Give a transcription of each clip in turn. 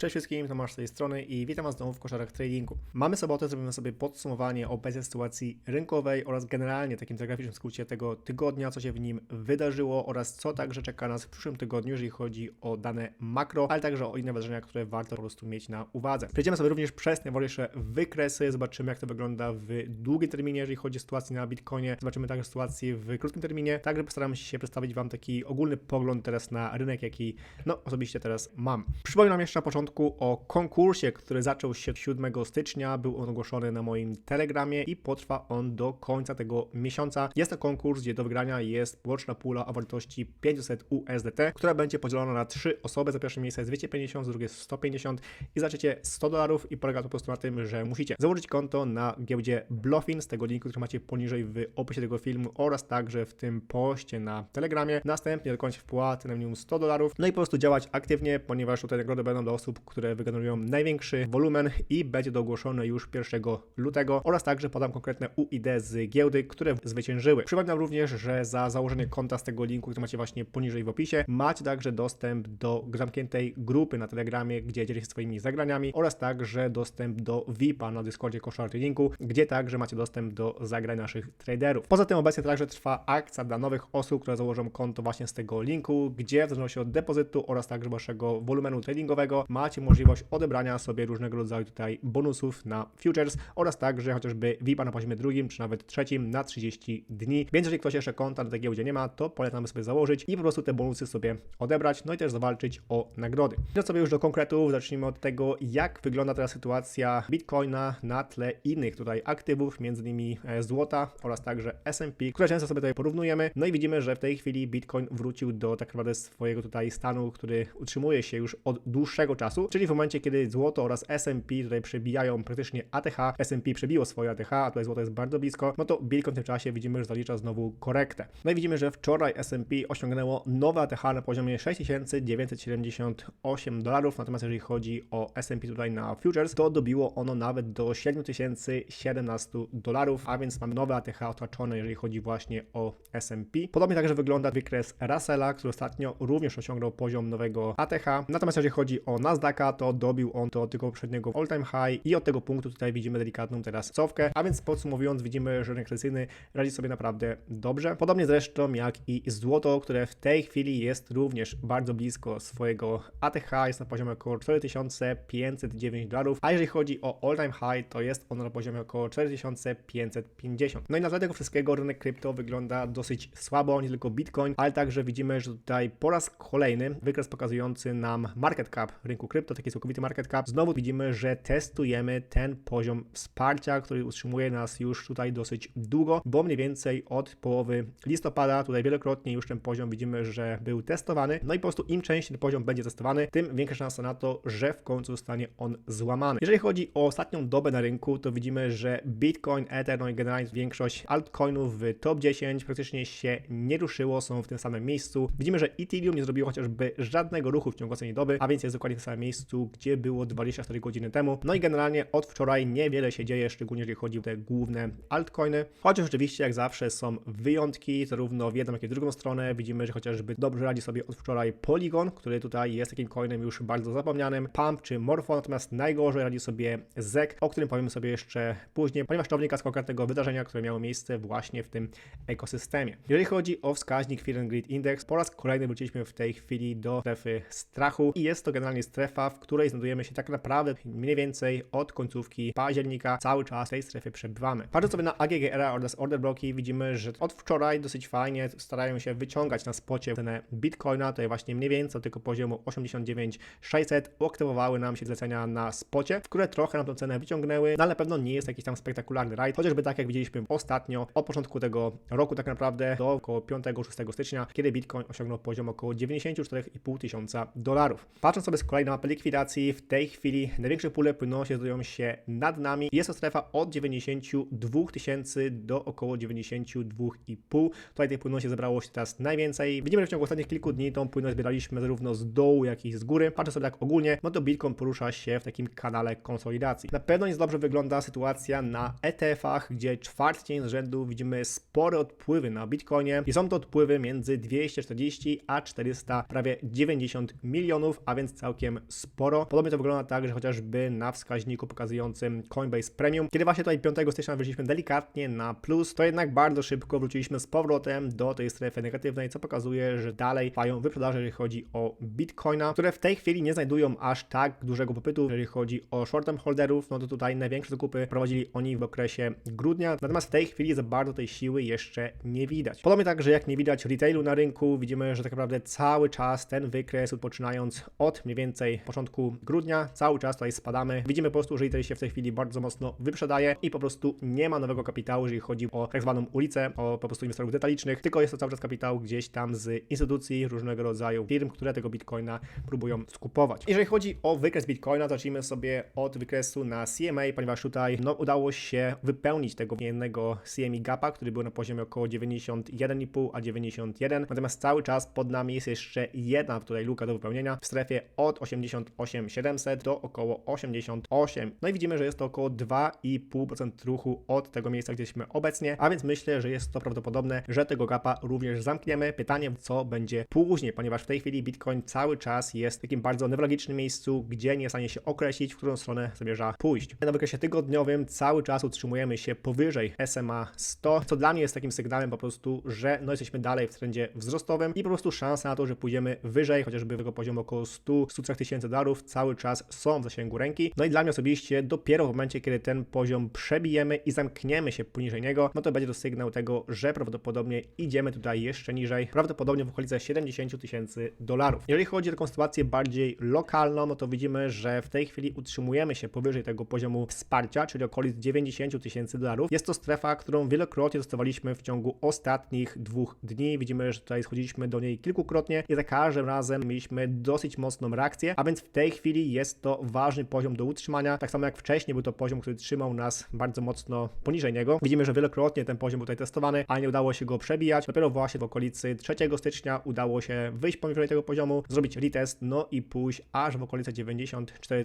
Cześć wszystkim, Tomasz z tej strony i witam Was znowu w koszarach tradingu. Mamy sobotę, zrobimy sobie podsumowanie obecnej sytuacji rynkowej oraz generalnie takim telegraficznym skrócie tego tygodnia, co się w nim wydarzyło oraz co także czeka nas w przyszłym tygodniu, jeżeli chodzi o dane makro, ale także o inne wydarzenia, które warto po prostu mieć na uwadze. Przejdziemy sobie również przez najważniejsze wykresy, zobaczymy jak to wygląda w długim terminie, jeżeli chodzi o sytuację na Bitcoinie, zobaczymy także sytuację w krótkim terminie, także postaramy się przedstawić Wam taki ogólny pogląd teraz na rynek, jaki no osobiście teraz mam. Przypominam jeszcze na początku, o konkursie, który zaczął się 7 stycznia. Był on ogłoszony na moim Telegramie i potrwa on do końca tego miesiąca. Jest to konkurs, gdzie do wygrania jest łączna pula o wartości 500 USDT, która będzie podzielona na trzy osoby. Za pierwsze miejsce jest 250, za drugie 150 i zaczniecie 100 dolarów i polega to po prostu na tym, że musicie założyć konto na giełdzie Bluffin z tego linku, który macie poniżej w opisie tego filmu oraz także w tym poście na Telegramie. Następnie dokonać wpłaty na minimum 100 dolarów, no i po prostu działać aktywnie, ponieważ tutaj nagrody będą dla osób, które wygenerują największy wolumen i będzie to już 1 lutego oraz także podam konkretne UID z giełdy, które zwyciężyły. Przypominam również, że za założenie konta z tego linku, który macie właśnie poniżej w opisie, macie także dostęp do zamkniętej grupy na Telegramie, gdzie dzielicie się swoimi zagraniami oraz także dostęp do VIP-a na Discordzie Koszar Tradingu, gdzie także macie dostęp do zagrań naszych traderów. Poza tym obecnie także trwa akcja dla nowych osób, które założą konto właśnie z tego linku, gdzie w zależności od depozytu oraz także waszego wolumenu tradingowego macie macie możliwość odebrania sobie różnego rodzaju tutaj bonusów na futures oraz także chociażby VIPa na poziomie drugim czy nawet trzecim na 30 dni. Więc jeżeli ktoś jeszcze konta tej giełdzie nie ma, to polecamy sobie założyć i po prostu te bonusy sobie odebrać, no i też zawalczyć o nagrody. Idąc sobie już do konkretów, zacznijmy od tego, jak wygląda teraz sytuacja Bitcoina na tle innych tutaj aktywów, między innymi e, złota oraz także S&P, które często sobie tutaj porównujemy. No i widzimy, że w tej chwili Bitcoin wrócił do tak naprawdę swojego tutaj stanu, który utrzymuje się już od dłuższego czasu czyli w momencie, kiedy złoto oraz S&P tutaj przebijają praktycznie ATH, S&P przebiło swoje ATH, a tutaj złoto jest bardzo blisko, no to Bitcoin w tym czasie widzimy, że zalicza znowu korektę. No i widzimy, że wczoraj S&P osiągnęło nowe ATH na poziomie 6978 dolarów, natomiast jeżeli chodzi o S&P tutaj na futures, to dobiło ono nawet do 7017 dolarów, a więc mamy nowe ATH otaczone, jeżeli chodzi właśnie o S&P. Podobnie także wygląda wykres Russella, który ostatnio również osiągnął poziom nowego ATH, natomiast jeżeli chodzi o Nasdaq, to dobił on do tego poprzedniego all-time high i od tego punktu tutaj widzimy delikatną teraz cofkę, a więc podsumowując widzimy, że rynek tradycyjny radzi sobie naprawdę dobrze. Podobnie zresztą jak i złoto, które w tej chwili jest również bardzo blisko swojego ATH, jest na poziomie około 4509 dolarów, a jeżeli chodzi o all-time high, to jest ono na poziomie około 4550. No i na tle tego wszystkiego rynek krypto wygląda dosyć słabo, nie tylko Bitcoin, ale także widzimy, że tutaj po raz kolejny wykres pokazujący nam market cap rynku krypto to taki całkowity market cap, znowu widzimy, że testujemy ten poziom wsparcia, który utrzymuje nas już tutaj dosyć długo, bo mniej więcej od połowy listopada, tutaj wielokrotnie już ten poziom widzimy, że był testowany, no i po prostu im częściej ten poziom będzie testowany, tym większa szansa na to, że w końcu zostanie on złamany. Jeżeli chodzi o ostatnią dobę na rynku, to widzimy, że Bitcoin, Ether, no i generalnie większość altcoinów w top 10 praktycznie się nie ruszyło, są w tym samym miejscu. Widzimy, że Ethereum nie zrobiło chociażby żadnego ruchu w ciągu ostatniej doby, a więc jest dokładnie w tym samym miejscu gdzie było 24 godziny temu. No i generalnie od wczoraj niewiele się dzieje, szczególnie jeżeli chodzi o te główne altcoiny. Chociaż oczywiście, jak zawsze, są wyjątki, zarówno w jedną, jak i w drugą stronę. Widzimy, że chociażby dobrze radzi sobie od wczoraj Polygon, który tutaj jest takim coinem już bardzo zapomnianym, Pump czy Morpho, natomiast najgorzej radzi sobie ZEK, o którym powiemy sobie jeszcze później, ponieważ to wynika z konkretnego wydarzenia, które miało miejsce właśnie w tym ekosystemie. Jeżeli chodzi o wskaźnik Fear and Greed Index, po raz kolejny wróciliśmy w tej chwili do strefy strachu i jest to generalnie strefa, w której znajdujemy się tak naprawdę mniej więcej od końcówki października. Cały czas tej strefie przebywamy. Patrząc sobie na AGGR oraz order bloki, widzimy, że od wczoraj dosyć fajnie starają się wyciągać na spocie cenę Bitcoina. Tutaj właśnie mniej więcej tego poziomu 89600 uaktywowały nam się zlecenia na spocie, które trochę nam tę cenę wyciągnęły, no ale na pewno nie jest jakiś tam spektakularny rajd, chociażby tak jak widzieliśmy ostatnio od początku tego roku tak naprawdę do około 5-6 stycznia, kiedy Bitcoin osiągnął poziom około 94,5 tysiąca dolarów. Patrząc sobie z kolei na mapę likwidacji w tej chwili największe pule płynności znajdują się nad nami. Jest to strefa od 92 tysięcy do około 92,5. Tutaj tej płynności zebrało się teraz najwięcej. Widzimy, że w ciągu ostatnich kilku dni tą płynność zbieraliśmy zarówno z dołu, jak i z góry. Patrzę sobie tak ogólnie, no to Bitcoin porusza się w takim kanale konsolidacji. Na pewno nieco dobrze wygląda sytuacja na ETF-ach, gdzie czwarty dzień z rzędu widzimy spore odpływy na Bitcoinie i są to odpływy między 240 a 400, prawie 90 milionów, a więc całkiem sporo. Podobnie to wygląda tak, że chociażby na wskaźniku pokazującym Coinbase Premium, kiedy właśnie tutaj 5 stycznia weszliśmy delikatnie na plus, to jednak bardzo szybko wróciliśmy z powrotem do tej strefy negatywnej, co pokazuje, że dalej trwają wyprzedaże, jeżeli chodzi o Bitcoina, które w tej chwili nie znajdują aż tak dużego popytu, jeżeli chodzi o short-term holderów, no to tutaj największe zakupy prowadzili oni w okresie grudnia, natomiast w tej chwili za bardzo tej siły jeszcze nie widać. Podobnie tak, że jak nie widać retailu na rynku, widzimy, że tak naprawdę cały czas ten wykres, poczynając od mniej więcej początku grudnia, cały czas tutaj spadamy. Widzimy po prostu, że retail się w tej chwili bardzo mocno wyprzedaje i po prostu nie ma nowego kapitału, jeżeli chodzi o tak zwaną ulicę, o po prostu inwestorów detalicznych, tylko jest to cały czas kapitał gdzieś tam z instytucji, różnego rodzaju firm, które tego bitcoina próbują skupować. Jeżeli chodzi o wykres bitcoina, zacznijmy sobie od wykresu na CMA, ponieważ tutaj no, udało się wypełnić tego jednego CME gapa, który był na poziomie około 91,5 a 91, natomiast cały czas pod nami jest jeszcze jedna tutaj luka do wypełnienia w strefie od 88,700 do około 88. No i widzimy, że jest to około 2,5% ruchu od tego miejsca, gdzie jesteśmy obecnie, a więc myślę, że jest to prawdopodobne, że tego gapa również zamkniemy. Pytanie, co będzie później, ponieważ w tej chwili Bitcoin cały czas jest w takim bardzo newralgicznym miejscu, gdzie nie jest w stanie się określić, w którą stronę zamierza pójść. Na wykresie tygodniowym cały czas utrzymujemy się powyżej SMA 100, co dla mnie jest takim sygnałem po prostu, że no jesteśmy dalej w trendzie wzrostowym i po prostu szansa na to, że pójdziemy wyżej, chociażby tego poziomu około 100-103 tysięcy dolarów cały czas są w zasięgu ręki. No i dla mnie osobiście dopiero w momencie, kiedy ten poziom przebijemy i zamkniemy się poniżej niego, no to będzie to sygnał tego, że prawdopodobnie idziemy tutaj jeszcze niżej, prawdopodobnie w okolice 70 tysięcy dolarów. Jeżeli chodzi o taką sytuację bardziej lokalną, no to widzimy, że w tej chwili utrzymujemy się powyżej tego poziomu wsparcia, czyli okolic 90 tysięcy dolarów. Jest to strefa, którą wielokrotnie dostawaliśmy w ciągu ostatnich dwóch dni. Widzimy, że tutaj schodziliśmy do niej kilkukrotnie i za każdym razem mieliśmy dosyć mocną reakcję, a więc w tej chwili jest to ważny poziom do utrzymania. Tak samo jak wcześniej był to poziom, który trzymał nas bardzo mocno poniżej niego. Widzimy, że wielokrotnie ten poziom był tutaj testowany, a nie udało się go przebijać. Dopiero właśnie w okolicy 3 stycznia udało się wyjść poniżej tego poziomu, zrobić retest, no i pójść aż w okolice 94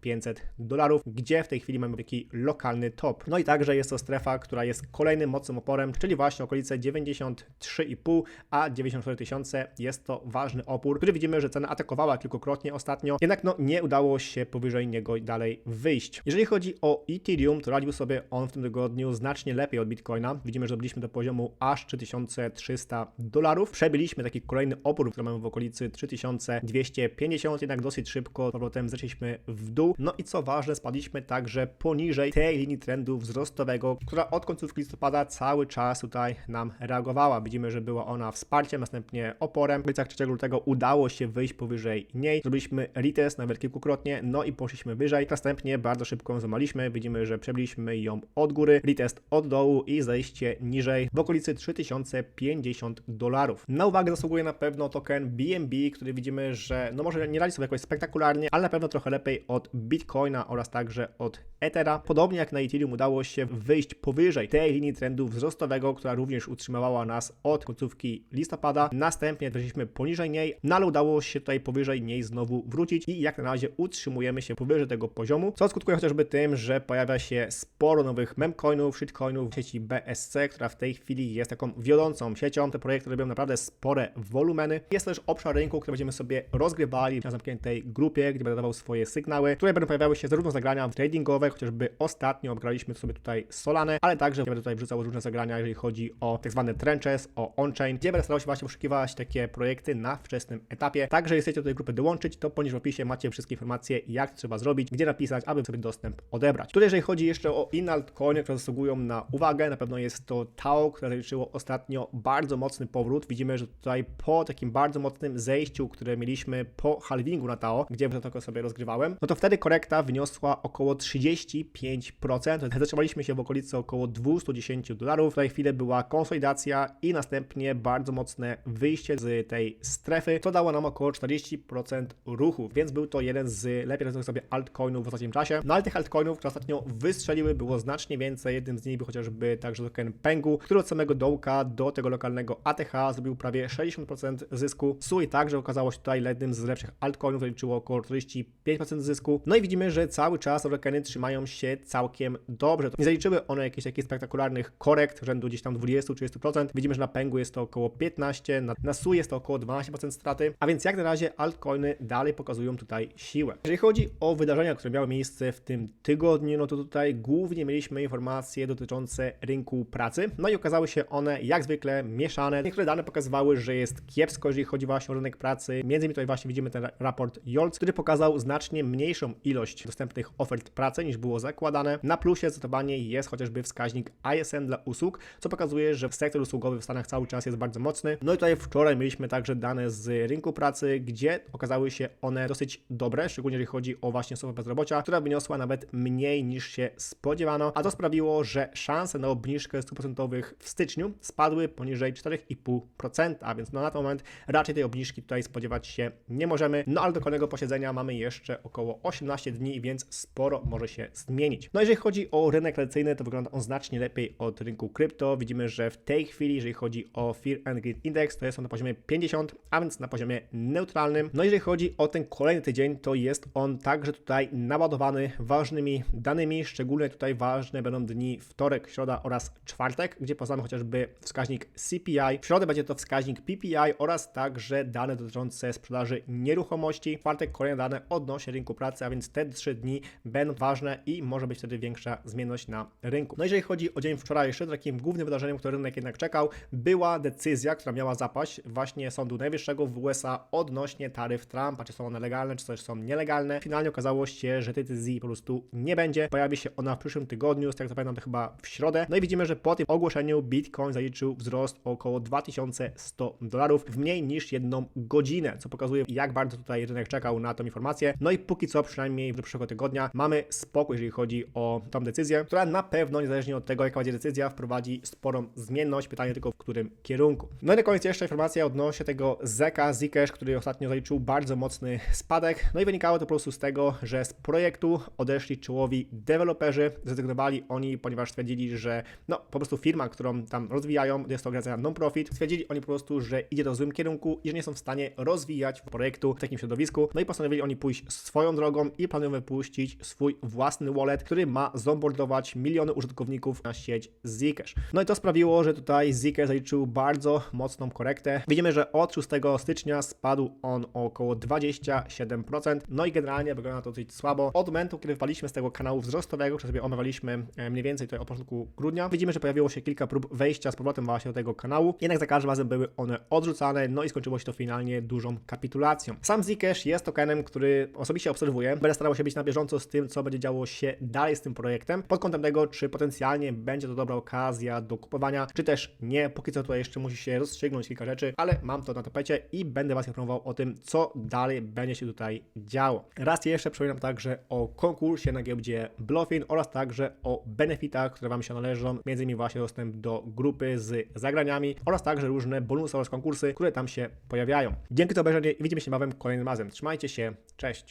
500 dolarów, gdzie w tej chwili mamy taki lokalny top. No i także jest to strefa, która jest kolejnym mocnym oporem, czyli właśnie okolice 93,5 a 94 tysiące. Jest to ważny opór, który widzimy, że cena atakowała kilkukrotnie ostatnio, jednak no nie udało się powyżej niego dalej wyjść. Jeżeli chodzi o Ethereum, to radził sobie on w tym tygodniu znacznie lepiej od Bitcoina. Widzimy, że dobiliśmy do poziomu aż 3300 dolarów. Przebyliśmy taki kolejny opór, który mamy w okolicy 3250, jednak dosyć szybko z powrotem zeszliśmy w dół. No i co ważne, spadliśmy także poniżej tej linii trendu wzrostowego, która od końcówki listopada cały czas tutaj nam reagowała. Widzimy, że była ona wsparciem, następnie oporem. W okolicach 3 lutego udało się wyjść powyżej niej. Zrobiliśmy retest nawet kilkukrotnie, no i poszliśmy wyżej. Następnie bardzo szybko ją złamaliśmy. Widzimy, że przebiliśmy ją od góry, retest od dołu i zejście niżej w okolicy 3050 dolarów. Na uwagę zasługuje na pewno token BNB, który widzimy, że no może nie radzi sobie jakoś spektakularnie, ale na pewno trochę lepiej od Bitcoina oraz także od Ethera. Podobnie jak na Ethereum udało się wyjść powyżej tej linii trendu wzrostowego, która również utrzymywała nas od końcówki listopada. Następnie weszliśmy poniżej niej, no ale udało się tutaj powyżej niej znowu wrócić i jak na razie utrzymujemy się powyżej tego poziomu, co skutkuje chociażby tym, że pojawia się sporo nowych memcoinów, shitcoinów w sieci BSC, która w tej chwili jest taką wiodącą siecią. Te projekty robią naprawdę spore wolumeny. Jest też obszar rynku, który będziemy sobie rozgrywali na zamkniętej grupie, gdzie będę dawał swoje sygnały, które będą pojawiały się zarówno zagrania tradingowe, chociażby ostatnio obgraliśmy sobie tutaj Solanę, ale także będę tutaj wrzucał różne zagrania, jeżeli chodzi o tak zwane trenches, o on-chain, gdzie będę starał się właśnie poszukiwać takie projekty na wczesnym etapie. Także jeśli chcecie do tej grupy dołączyć, to poniżej w opisie macie wszystkie informacje, jak to trzeba zrobić, gdzie napisać, aby sobie dostęp odebrać. Tutaj jeżeli chodzi jeszcze o inne altcoiny, które zasługują na uwagę, na pewno jest to TAO, które zaliczyło ostatnio bardzo mocny powrót. Widzimy, że tutaj po takim bardzo mocnym zejściu, które mieliśmy po halvingu na TAO, gdzie to sobie rozgrywałem, no to wtedy korekta wyniosła około 35%. Zatrzymaliśmy się w okolicy około 210 dolarów. W tej chwili była konsolidacja i następnie bardzo mocne wyjście z tej strefy, co dało nam około 40% ruchu, więc był to jeden z lepiej radzących sobie altcoinów w ostatnim czasie. No ale tych altcoinów, które ostatnio wystrzeliły, było znacznie więcej. Jednym z nich był chociażby także token Pengu, który od samego dołka do tego lokalnego ATH zrobił prawie 60% zysku. Sui także okazało się tutaj jednym z lepszych altcoinów, liczyło około 45% zysku. No i widzimy, że cały czas tokeny trzymają się całkiem dobrze. Nie zaliczyły one jakichś takich spektakularnych korekt rzędu gdzieś tam 20-30%. Widzimy, że na Pengu jest to około 15%, na, na Sui jest to około 12% straty, a więc jak na razie altcoiny dalej dalej pokazują tutaj siłę. Jeżeli chodzi o wydarzenia, które miały miejsce w tym tygodniu, no to tutaj głównie mieliśmy informacje dotyczące rynku pracy, no i okazały się one jak zwykle mieszane. Niektóre dane pokazywały, że jest kiepsko, jeżeli chodzi właśnie o rynek pracy. Między innymi tutaj właśnie widzimy ten ra- raport JOLC, który pokazał znacznie mniejszą ilość dostępnych ofert pracy niż było zakładane. Na plusie zdecydowanie jest chociażby wskaźnik ISM dla usług, co pokazuje, że sektor usługowy w Stanach cały czas jest bardzo mocny. No i tutaj wczoraj mieliśmy także dane z rynku pracy, gdzie okazały się one dosyć dobre, szczególnie jeżeli chodzi o właśnie stopę bezrobocia, która wyniosła nawet mniej niż się spodziewano, a to sprawiło, że szanse na obniżkę stóp procentowych w styczniu spadły poniżej 4,5%, a więc no na ten moment raczej tej obniżki tutaj spodziewać się nie możemy. No ale do kolejnego posiedzenia mamy jeszcze około 18 dni, więc sporo może się zmienić. No jeżeli chodzi o rynek tradycyjny, to wygląda on znacznie lepiej od rynku krypto. Widzimy, że w tej chwili, jeżeli chodzi o Fear and Greed Index, to jest on na poziomie 50, a więc na poziomie neutralnym. No jeżeli chodzi o ten kolejny tydzień, to jest on także tutaj naładowany ważnymi danymi, szczególnie tutaj ważne będą dni wtorek, środa oraz czwartek, gdzie poznamy chociażby wskaźnik CPI. W środę będzie to wskaźnik PPI oraz także dane dotyczące sprzedaży nieruchomości. W czwartek kolejne dane odnośnie rynku pracy, a więc te trzy dni będą ważne i może być wtedy większa zmienność na rynku. No jeżeli chodzi o dzień wczorajszy, to takim głównym wydarzeniem, które rynek jednak czekał, była decyzja, która miała zapaść właśnie Sądu Najwyższego w USA odnośnie taryf Trumpa, czy są one legalne, czy też są nielegalne. Finalnie okazało się, że decyzji po prostu nie będzie. Pojawi się ona w przyszłym tygodniu, z tego co pamiętam to chyba w środę. No i widzimy, że po tym ogłoszeniu Bitcoin zaliczył wzrost o około 2100 dolarów w mniej niż jedną godzinę, co pokazuje jak bardzo tutaj rynek czekał na tą informację. No i póki co, przynajmniej do przyszłego tygodnia, mamy spokój, jeżeli chodzi o tą decyzję, która na pewno, niezależnie od tego, jaka będzie decyzja, wprowadzi sporą zmienność. Pytanie tylko w którym kierunku. No i na koniec jeszcze informacja odnośnie tego Zeka Zcash, który ostatnio zaliczył bardzo mocny spadek. No i wynikało to po prostu z tego, że z projektu odeszli czołowi deweloperzy. Zrezygnowali oni, ponieważ stwierdzili, że no po prostu firma, którą tam rozwijają, jest to organizacja non-profit, stwierdzili oni po prostu, że idzie to w złym kierunku i że nie są w stanie rozwijać projektu w takim środowisku. No i postanowili oni pójść swoją drogą i planują wypuścić swój własny wallet, który ma zombordować miliony użytkowników na sieć Zcash. No i to sprawiło, że tutaj Zcash zaliczył bardzo mocną korektę. Widzimy, że od 6 stycznia spadł on około 27%. No i generalnie wygląda to dosyć słabo. Od momentu, kiedy wpaliśmy z tego kanału wzrostowego, który sobie omawialiśmy e, mniej więcej tutaj od początku grudnia, widzimy, że pojawiło się kilka prób wejścia z powrotem właśnie do tego kanału. Jednak za każdym razem były one odrzucane, no i skończyło się to finalnie dużą kapitulacją. Sam Zcash jest tokenem, który osobiście obserwuję. Będę starał się być na bieżąco z tym, co będzie działo się dalej z tym projektem, pod kątem tego, czy potencjalnie będzie to dobra okazja do kupowania, czy też nie. Póki co tutaj jeszcze musi się rozstrzygnąć kilka rzeczy, ale mam to na tapecie i będę Was informował o tym, co dalej będzie się tutaj działo. Raz jeszcze przypominam także o konkursie na giełdzie Bluffin oraz także o benefitach, które Wam się należą, między innymi właśnie dostęp do grupy z zagraniami oraz także różne bonusy oraz konkursy, które tam się pojawiają. Dzięki za obejrzenie i widzimy się niebawem kolejnym razem. Trzymajcie się, cześć!